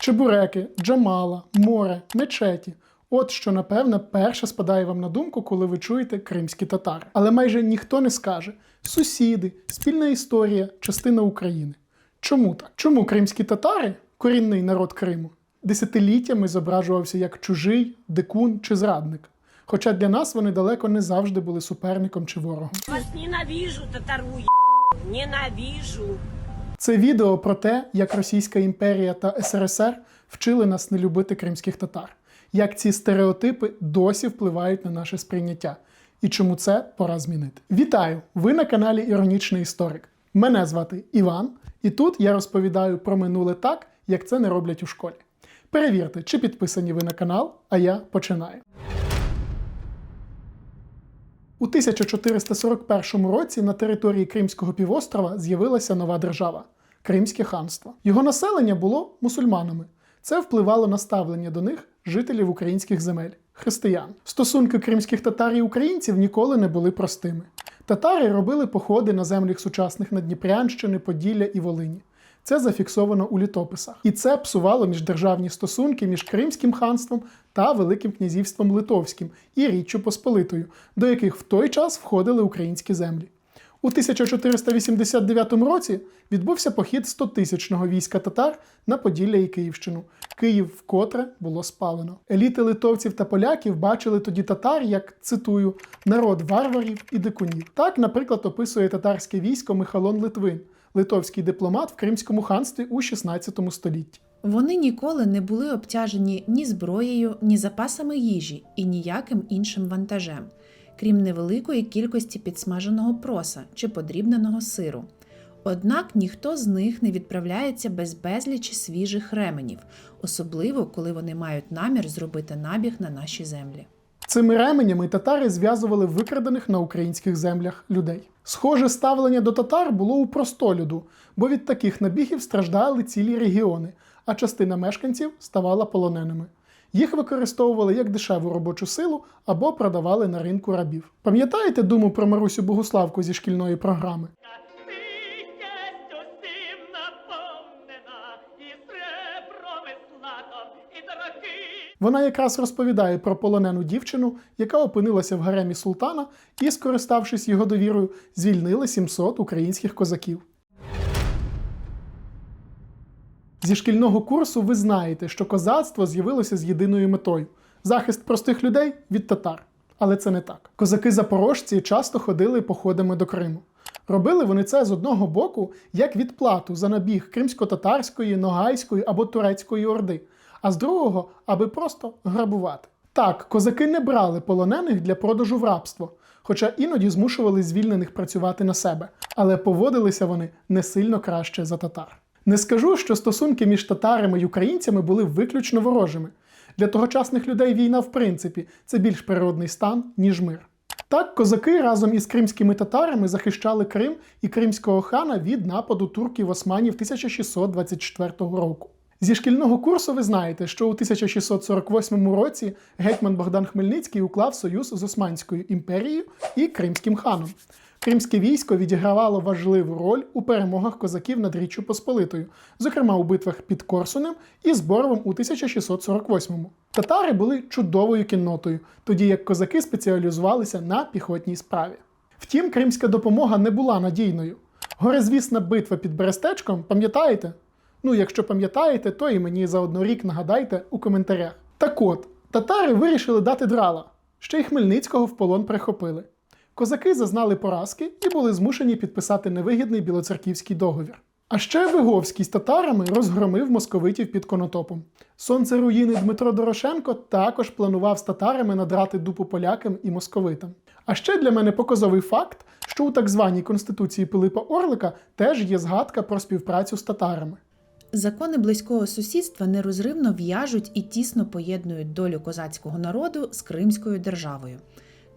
Чебуреки, Джамала, море, мечеті. От що, напевне, перше спадає вам на думку, коли ви чуєте кримські татари. Але майже ніхто не скаже сусіди, спільна історія, частина України. Чому так? Чому кримські татари, корінний народ Криму, десятиліттями зображувався як чужий, дикун чи зрадник? Хоча для нас вони далеко не завжди були суперником чи ворогом. Вас ненавижу, татару, ненавижу. Це відео про те, як Російська імперія та СРСР вчили нас не любити кримських татар, як ці стереотипи досі впливають на наше сприйняття, і чому це пора змінити. Вітаю! Ви на каналі Іронічний Історик. Мене звати Іван, і тут я розповідаю про минуле так, як це не роблять у школі. Перевірте, чи підписані ви на канал, а я починаю. У 1441 році на території Кримського півострова з'явилася нова держава Кримське ханство. Його населення було мусульманами. Це впливало на ставлення до них жителів українських земель християн. Стосунки кримських татар і українців ніколи не були простими. Татари робили походи на землях сучасних Надніпрянщини, Поділля і Волині. Це зафіксовано у літописах. І це псувало міждержавні стосунки між Кримським ханством та Великим князівством Литовським і Річчю Посполитою, до яких в той час входили українські землі. У 1489 році відбувся похід 100-тисячного війська татар на Поділля і Київщину. Київ вкотре було спалено. Еліти литовців та поляків бачили тоді татар як цитую народ варварів і дикунів. Так, наприклад, описує татарське військо Михалон Литвин, литовський дипломат в Кримському ханстві у 16 столітті. Вони ніколи не були обтяжені ні зброєю, ні запасами їжі і ніяким іншим вантажем, крім невеликої кількості підсмаженого проса чи подрібненого сиру. Однак ніхто з них не відправляється без безлічі свіжих ременів, особливо коли вони мають намір зробити набіг на наші землі. Цими ременями татари зв'язували викрадених на українських землях людей. Схоже ставлення до татар було у простолюду, бо від таких набігів страждали цілі регіони, а частина мешканців ставала полоненими. Їх використовували як дешеву робочу силу або продавали на ринку рабів. Пам'ятаєте думу про Марусю Богуславку зі шкільної програми? Вона якраз розповідає про полонену дівчину, яка опинилася в гаремі султана і, скориставшись його довірою, звільнила 700 українських козаків. Зі шкільного курсу ви знаєте, що козацтво з'явилося з єдиною метою захист простих людей від татар. Але це не так. Козаки-запорожці часто ходили походами до Криму. Робили вони це з одного боку як відплату за набіг кримсько-татарської, ногайської або турецької орди, а з другого, аби просто грабувати. Так, козаки не брали полонених для продажу в рабство, хоча іноді змушували звільнених працювати на себе, але поводилися вони не сильно краще за татар. Не скажу, що стосунки між татарами і українцями були виключно ворожими. Для тогочасних людей війна, в принципі, це більш природний стан, ніж мир. Так, козаки разом із кримськими татарами захищали Крим і кримського хана від нападу турків османів 1624 року. Зі шкільного курсу ви знаєте, що у 1648 році гетьман Богдан Хмельницький уклав союз з Османською імперією і Кримським ханом. Кримське військо відігравало важливу роль у перемогах козаків над Річчю Посполитою, зокрема у битвах під Корсунем і Зборовим у 1648-му. Татари були чудовою кіннотою, тоді як козаки спеціалізувалися на піхотній справі. Втім, кримська допомога не була надійною. Горизвісна битва під Берестечком, пам'ятаєте? Ну, якщо пам'ятаєте, то і мені за однорік нагадайте у коментарях. Так от, татари вирішили дати драла, ще й Хмельницького в полон прихопили. Козаки зазнали поразки і були змушені підписати невигідний білоцерківський договір. А ще Виговський з татарами розгромив московитів під Конотопом. Сонце руїни Дмитро Дорошенко також планував з татарами надрати дупу полякам і московитам. А ще для мене показовий факт, що у так званій конституції Пилипа Орлика теж є згадка про співпрацю з татарами. Закони близького сусідства нерозривно в'яжуть і тісно поєднують долю козацького народу з Кримською державою.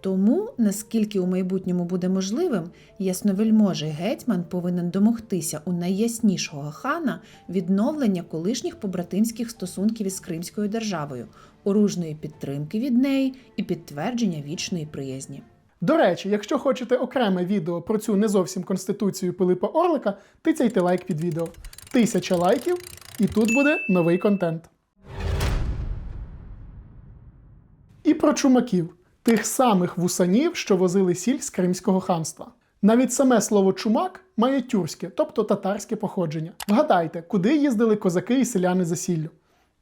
Тому, наскільки у майбутньому буде можливим, ясновельможий гетьман повинен домогтися у найяснішого хана відновлення колишніх побратимських стосунків із Кримською державою, оружної підтримки від неї і підтвердження вічної приязні. До речі, якщо хочете окреме відео про цю не зовсім конституцію Пилипа Орлика, тицяйте лайк під відео. Тисяча лайків І тут буде новий контент. І про чумаків, тих самих вусанів, що возили сіль з Кримського ханства. Навіть саме слово чумак має тюркське, тобто татарське походження. Вгадайте, куди їздили козаки і селяни за сіллю?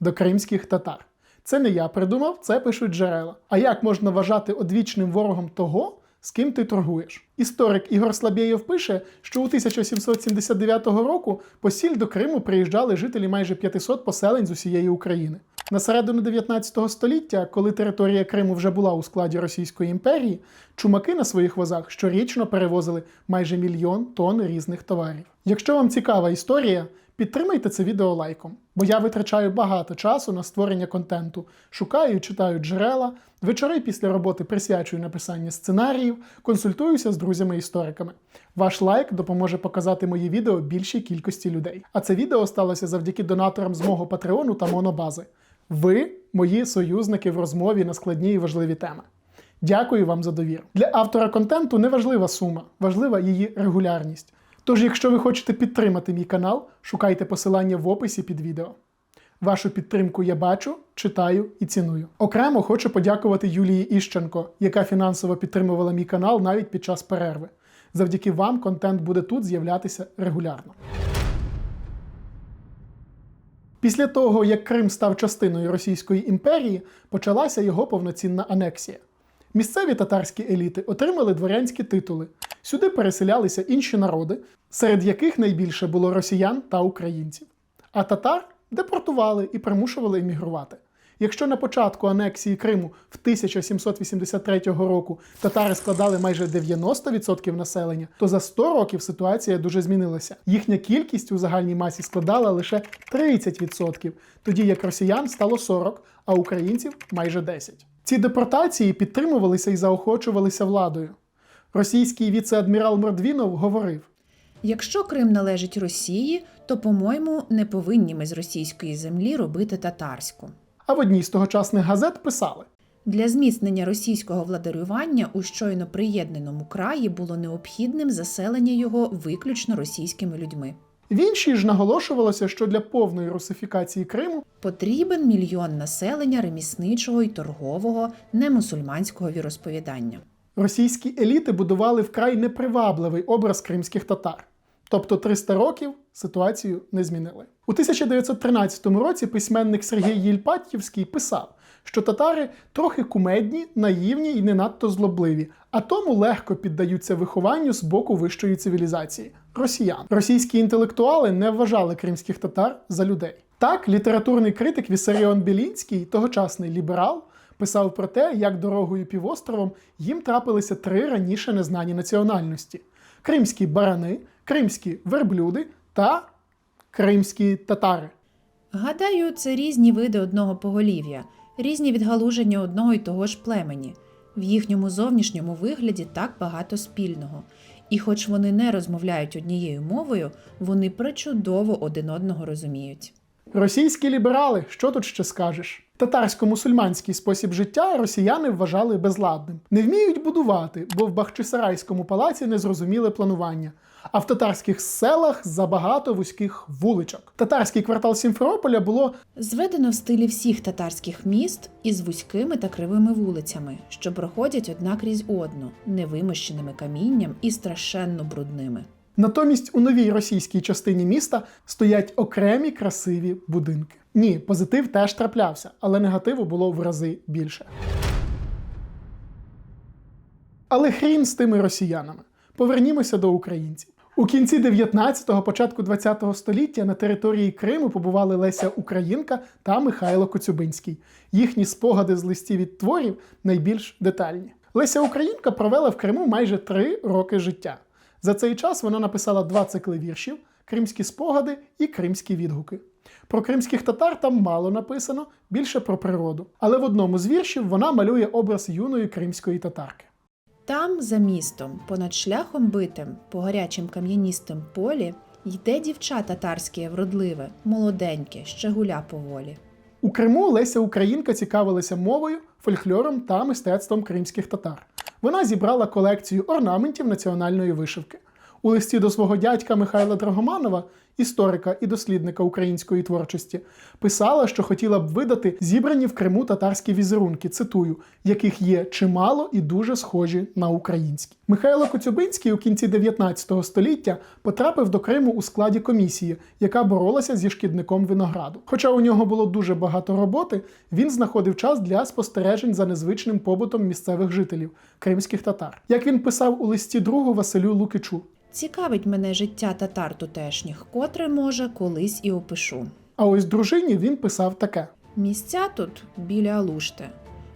До кримських татар. Це не я придумав, це пишуть джерела. А як можна вважати одвічним ворогом того, з ким ти торгуєш? Історик Ігор Слабєєв пише, що у 1779 року по сіль до Криму приїжджали жителі майже 500 поселень з усієї України. На середину 19 століття, коли територія Криму вже була у складі Російської імперії, чумаки на своїх возах щорічно перевозили майже мільйон тонн різних товарів. Якщо вам цікава історія, підтримайте це відео лайком, бо я витрачаю багато часу на створення контенту, шукаю і читаю джерела, вечори після роботи присвячую написанню сценаріїв, консультуюся з друзями-істориками. Ваш лайк допоможе показати мої відео більшій кількості людей. А це відео сталося завдяки донаторам з мого патреону та монобази. Ви мої союзники в розмові на складні і важливі теми. Дякую вам за довіру. Для автора контенту не важлива сума, важлива її регулярність. Тож, якщо ви хочете підтримати мій канал, шукайте посилання в описі під відео. Вашу підтримку я бачу, читаю і ціную. Окремо хочу подякувати Юлії Іщенко, яка фінансово підтримувала мій канал навіть під час перерви. Завдяки вам контент буде тут з'являтися регулярно. Після того, як Крим став частиною Російської імперії, почалася його повноцінна анексія. Місцеві татарські еліти отримали дворянські титули. Сюди переселялися інші народи, серед яких найбільше було росіян та українців. А татар депортували і примушували емігрувати. Якщо на початку анексії Криму в 1783 року татари складали майже 90% населення, то за 100 років ситуація дуже змінилася. Їхня кількість у загальній масі складала лише 30%, тоді як росіян стало 40, а українців майже 10. Ці депортації підтримувалися і заохочувалися владою. Російський віце-адмірал Мордвінов говорив: Якщо Крим належить Росії, то, по-моєму, не повинні ми з російської землі робити татарську. а в одній з тогочасних газет писали: Для зміцнення російського владарювання у щойно приєднаному краї було необхідним заселення його виключно російськими людьми. В іншій ж наголошувалося, що для повної русифікації Криму Потрібен мільйон населення ремісничого й торгового, немусульманського віросповідання. російські еліти будували вкрай непривабливий образ кримських татар. Тобто 300 років ситуацію не змінили. У 1913 році письменник Сергій Єльпатьєвський писав, що татари трохи кумедні, наївні і не надто злобливі, а тому легко піддаються вихованню з боку вищої цивілізації росіян. Російські інтелектуали не вважали кримських татар за людей. Так, літературний критик Вісаріон Білінський, тогочасний ліберал, писав про те, як дорогою півостровом їм трапилися три раніше незнані національності: кримські барани, кримські верблюди та кримські татари. Гадаю, це різні види одного поголів'я, різні відгалуження одного й того ж племені. В їхньому зовнішньому вигляді так багато спільного. І хоч вони не розмовляють однією мовою, вони причудово один одного розуміють. Російські ліберали, що тут ще скажеш? Татарсько-мусульманський спосіб життя росіяни вважали безладним. Не вміють будувати, бо в Бахчисарайському палаці незрозуміле планування. А в татарських селах забагато вузьких вуличок. Татарський квартал Сімферополя було Зведено в стилі всіх татарських міст із вузькими та кривими вулицями, що проходять одна крізь одну, невимощеними камінням і страшенно брудними. Натомість у новій російській частині міста стоять окремі красиві будинки. Ні, позитив теж траплявся, але негативу було в рази більше. Але хрін з тими росіянами. Повернімося до українців. У кінці 19-го, початку 20-го століття на території Криму побували Леся Українка та Михайло Коцюбинський. Їхні спогади з листів від творів найбільш детальні. Леся Українка провела в Криму майже три роки життя. За цей час вона написала два цикли віршів: Кримські спогади і Кримські відгуки. Про кримських татар там мало написано, більше про природу. Але в одному з віршів вона малює образ юної кримської татарки. Там, за містом, понад шляхом битим, по гарячим кам'яністим полі, йде дівча татарське вродливе, молоденьке, ще гуля поволі. У Криму Леся Українка цікавилася мовою, фольклором та мистецтвом кримських татар. Вона зібрала колекцію орнаментів національної вишивки. У листі до свого дядька Михайла Драгоманова, історика і дослідника української творчості, писала, що хотіла б видати зібрані в Криму татарські візерунки, цитую, яких є чимало і дуже схожі на українські. Михайло Коцюбинський у кінці 19 століття потрапив до Криму у складі комісії, яка боролася зі шкідником винограду. Хоча у нього було дуже багато роботи, він знаходив час для спостережень за незвичним побутом місцевих жителів кримських татар. Як він писав у листі другу Василю Лукичу. Цікавить мене життя татар тутешніх, котре може колись і опишу. А ось дружині він писав таке: Місця тут біля Алушти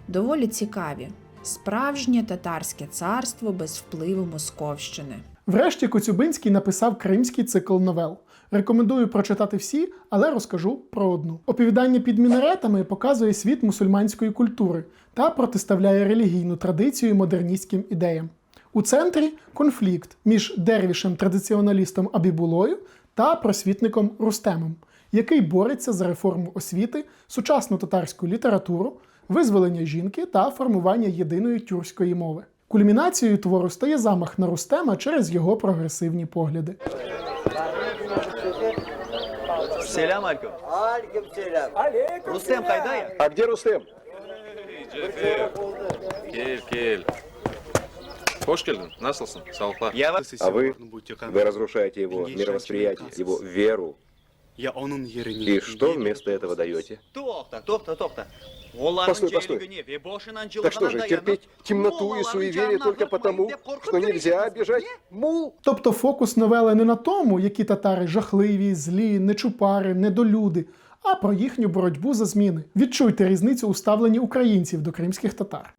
доволі цікаві. Справжнє татарське царство без впливу Московщини. Врешті Коцюбинський написав кримський цикл новел. Рекомендую прочитати всі, але розкажу про одну. Оповідання під мінаретами показує світ мусульманської культури та протиставляє релігійну традицію модерністським ідеям. У центрі конфлікт між дервішем-традиціоналістом Абібулою та просвітником Рустемом, який бореться за реформу освіти, сучасну татарську літературу, визволення жінки та формування єдиної тюркської мови. Кульмінацією твору стає замах на Рустема через його прогресивні погляди. Selam aleyküm. Aleyküm selam. Rustem Kaydaya. А где Рустем? Gel gel. Hoş geldin. Nasılsın? Sağlıklar. Я вас... А вы? Вы разрушаете его мировосприятие, его веру. Ya onun yerini И что вместо этого даете? Тохта, тохта, тохта. Олардың Постой, постой. желігіне ве бошынан Так что же, жылғанан терпеть темноту и суеверие только потому, что нельзя обижать мул? Тобто фокус новели не на тому, які татари жахливі, злі, нечупари, недолюди, а про їхню боротьбу за зміни. Відчуйте різницю у ставленні українців до кримських татар.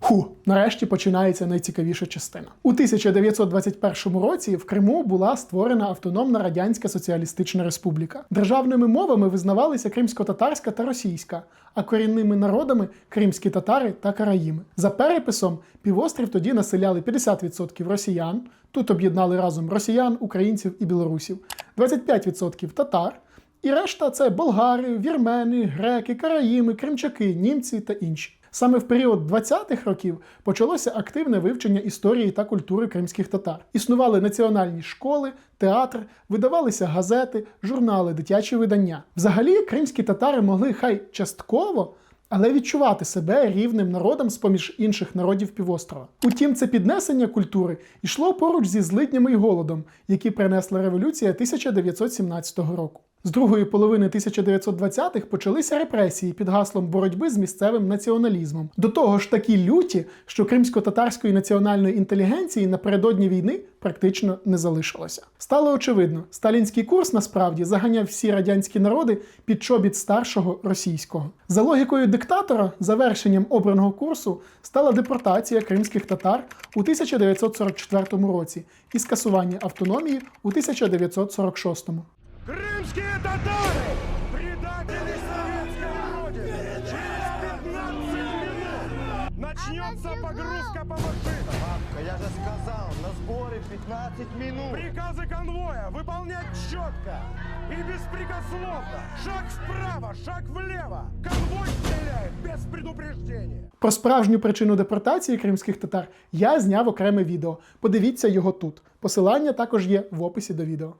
Ху, нарешті починається найцікавіша частина. У 1921 році в Криму була створена автономна радянська соціалістична республіка. Державними мовами визнавалися кримсько-татарська та російська, а корінними народами кримські татари та караїми. За переписом півострів тоді населяли 50% росіян. Тут об'єднали разом росіян, українців і білорусів, 25% татар. І решта це болгари, вірмени, греки, караїми, кримчаки, німці та інші. Саме в період 20-х років почалося активне вивчення історії та культури кримських татар. Існували національні школи, театр, видавалися газети, журнали, дитячі видання. Взагалі, кримські татари могли хай частково, але відчувати себе рівним народом з-поміж інших народів півострова. Утім, це піднесення культури йшло поруч зі злиднями й голодом, які принесла революція 1917 року. З другої половини 1920-х почалися репресії під гаслом боротьби з місцевим націоналізмом. До того ж такі люті, що кримсько-татарської національної інтелігенції напередодні війни практично не залишилося. Стало очевидно, сталінський курс насправді заганяв всі радянські народи під чобіт старшого російського. За логікою диктатора, завершенням обраного курсу стала депортація кримських татар у 1944 році і скасування автономії у 1946. Крымские татары! Предатели советской родины! Через 15 минут начнется погрузка по машинам! Папка, я же сказал, на сборе 15 минут. Приказы конвоя выполнять четко и беспрекословно! Шаг вправо, шаг влево! Конвой стреляет без предупреждения! Про справжню причину депортації кримських татар я зняв окреме відео. Подивіться його тут. Посилання також є в описі до відео.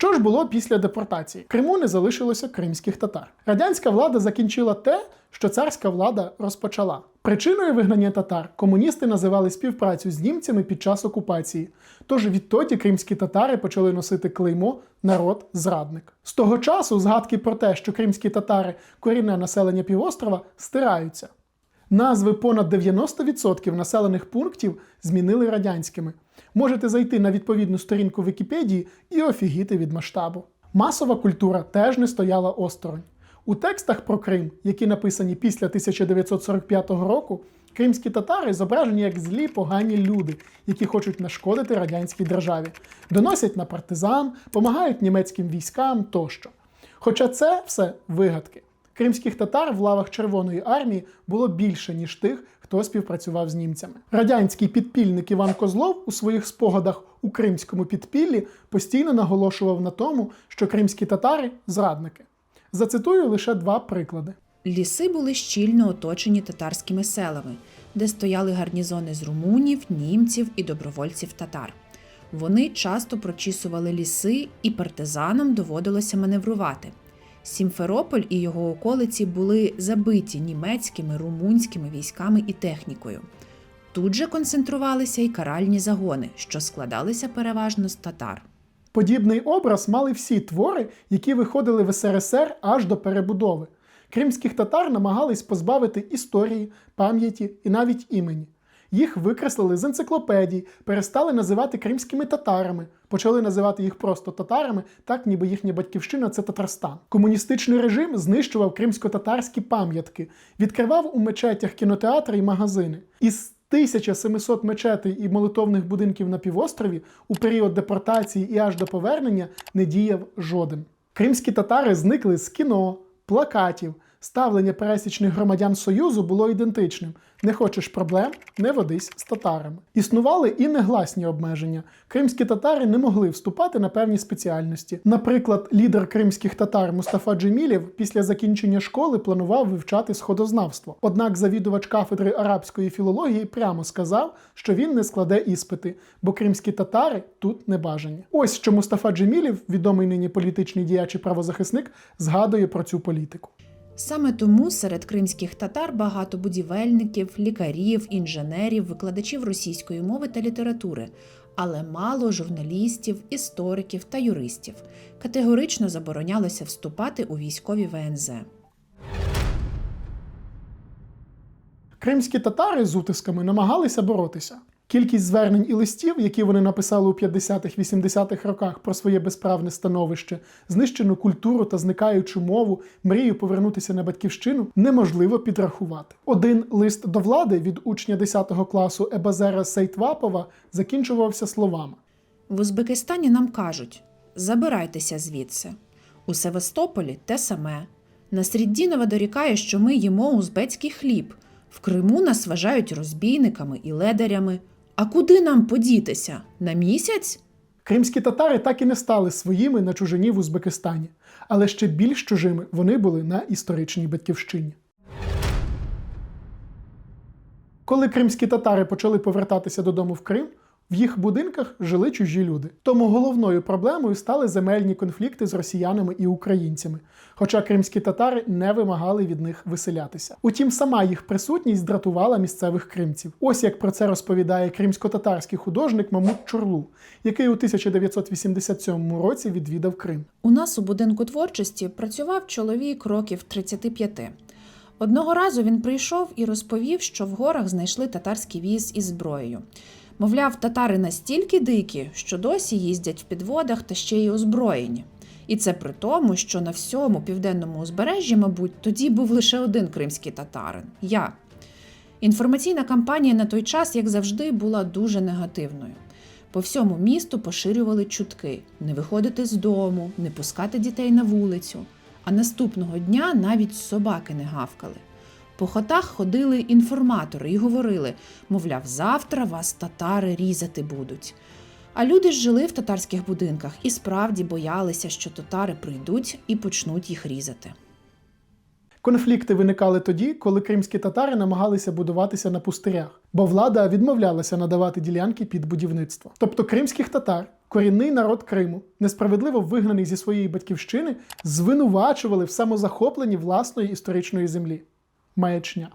Що ж було після депортації? В Криму не залишилося кримських татар. Радянська влада закінчила те, що царська влада розпочала. Причиною вигнання татар комуністи називали співпрацю з німцями під час окупації. Тож відтоді кримські татари почали носити клеймо народ зрадник. З того часу згадки про те, що кримські татари корінне населення півострова, стираються. Назви понад 90% населених пунктів змінили радянськими. Можете зайти на відповідну сторінку Вікіпедії і офігіти від масштабу. Масова культура теж не стояла осторонь. У текстах про Крим, які написані після 1945 року, кримські татари зображені як злі погані люди, які хочуть нашкодити радянській державі, доносять на партизан, помагають німецьким військам тощо. Хоча це все вигадки. Кримських татар в лавах Червоної армії було більше, ніж тих, хто співпрацював з німцями. Радянський підпільник Іван Козлов у своїх спогадах у кримському підпіллі постійно наголошував на тому, що кримські татари зрадники. Зацитую лише два приклади. Ліси були щільно оточені татарськими селами. де стояли гарнізони з румунів, німців і добровольців татар. Вони часто прочісували ліси, і партизанам доводилося маневрувати. Сімферополь і його околиці були забиті німецькими, румунськими військами і технікою. Тут же концентрувалися й каральні загони, що складалися переважно з татар. Подібний образ мали всі твори, які виходили в СРСР аж до перебудови. Кримських татар намагались позбавити історії, пам'яті і навіть імені. Їх викреслили з енциклопедій, перестали називати кримськими татарами, почали називати їх просто татарами, так ніби їхня батьківщина це Татарстан. Комуністичний режим знищував кримсько-татарські пам'ятки, відкривав у мечетях кінотеатри і магазини. Із 1700 мечетей і молитовних будинків на півострові у період депортації і аж до повернення не діяв жоден. Кримські татари зникли з кіно, плакатів. Ставлення пересічних громадян Союзу було ідентичним: не хочеш проблем, не водись з татарами. Існували і негласні обмеження. Кримські татари не могли вступати на певні спеціальності. Наприклад, лідер кримських татар Мустафа Джемілєв після закінчення школи планував вивчати сходознавство. Однак завідувач кафедри арабської філології прямо сказав, що він не складе іспити, бо кримські татари тут не бажані. Ось що Мустафа Джемілєв, відомий нині політичний діяч і правозахисник, згадує про цю політику. Саме тому серед кримських татар багато будівельників, лікарів, інженерів, викладачів російської мови та літератури, але мало журналістів, істориків та юристів. Категорично заборонялося вступати у військові ВНЗ. Кримські татари з утисками намагалися боротися. Кількість звернень і листів, які вони написали у 50-х-80-х роках про своє безправне становище, знищену культуру та зникаючу мову, мрію повернутися на батьківщину, неможливо підрахувати. Один лист до влади від учня 10 класу Ебазера Сейтвапова закінчувався словами: В Узбекистані нам кажуть: забирайтеся звідси. У Севастополі те саме. Насріддінова дорікає, що ми їмо узбецький хліб. В Криму нас вважають розбійниками і ледарями. А куди нам подітися? На місяць? Кримські татари так і не стали своїми на чужині в Узбекистані, але ще більш чужими вони були на історичній батьківщині. Коли кримські татари почали повертатися додому в Крим, в їх будинках жили чужі люди. Тому головною проблемою стали земельні конфлікти з росіянами і українцями, хоча кримські татари не вимагали від них виселятися. Утім, сама їх присутність здратувала місцевих кримців. Ось як про це розповідає кримсько-татарський художник Мамут Чурлу, який у 1987 році відвідав Крим. У нас у будинку творчості працював чоловік років 35. Одного разу він прийшов і розповів, що в горах знайшли татарський віз із зброєю. Мовляв, татари настільки дикі, що досі їздять в підводах та ще й озброєні. І це при тому, що на всьому південному узбережжі, мабуть, тоді був лише один кримський татарин я. Інформаційна кампанія на той час, як завжди, була дуже негативною. По всьому місту поширювали чутки не виходити з дому, не пускати дітей на вулицю. А наступного дня навіть собаки не гавкали. По хатах ходили інформатори і говорили, мовляв, завтра вас татари різати будуть. А люди ж жили в татарських будинках і справді боялися, що татари прийдуть і почнуть їх різати. Конфлікти виникали тоді, коли кримські татари намагалися будуватися на пустирях, бо влада відмовлялася надавати ділянки під будівництво. Тобто кримських татар, корінний народ Криму, несправедливо вигнаний зі своєї батьківщини, звинувачували в самозахопленні власної історичної землі. Маячня.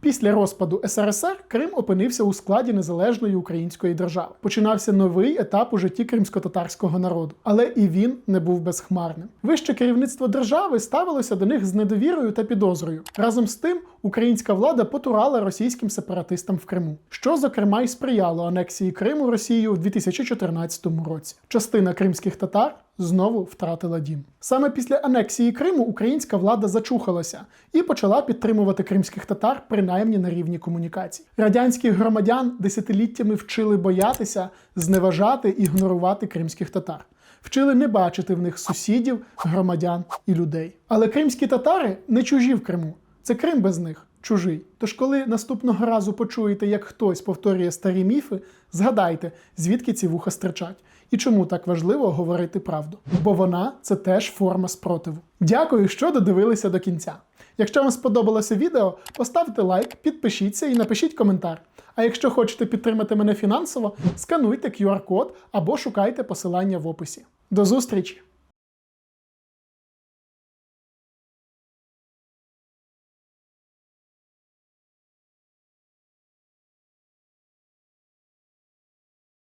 Після розпаду СРСР Крим опинився у складі незалежної української держави. Починався новий етап у житті кримсько-татарського народу, але і він не був безхмарним. Вище керівництво держави ставилося до них з недовірою та підозрою. Разом з тим, українська влада потурала російським сепаратистам в Криму, що зокрема й сприяло анексії Криму Росією у 2014 році. Частина кримських татар знову втратила дім. Саме після анексії Криму українська влада зачухалася і почала підтримувати кримських татар принаймні на рівні комунікацій. Радянських громадян десятиліттями вчили боятися, зневажати і ігнорувати кримських татар. Вчили не бачити в них сусідів, громадян і людей. Але кримські татари не чужі в Криму. Це Крим без них чужий. Тож, коли наступного разу почуєте, як хтось повторює старі міфи, згадайте, звідки ці вуха стирчать. І чому так важливо говорити правду? Бо вона це теж форма спротиву. Дякую, що додивилися до кінця. Якщо вам сподобалося відео, поставте лайк, підпишіться і напишіть коментар. А якщо хочете підтримати мене фінансово, скануйте QR-код або шукайте посилання в описі. До зустрічі!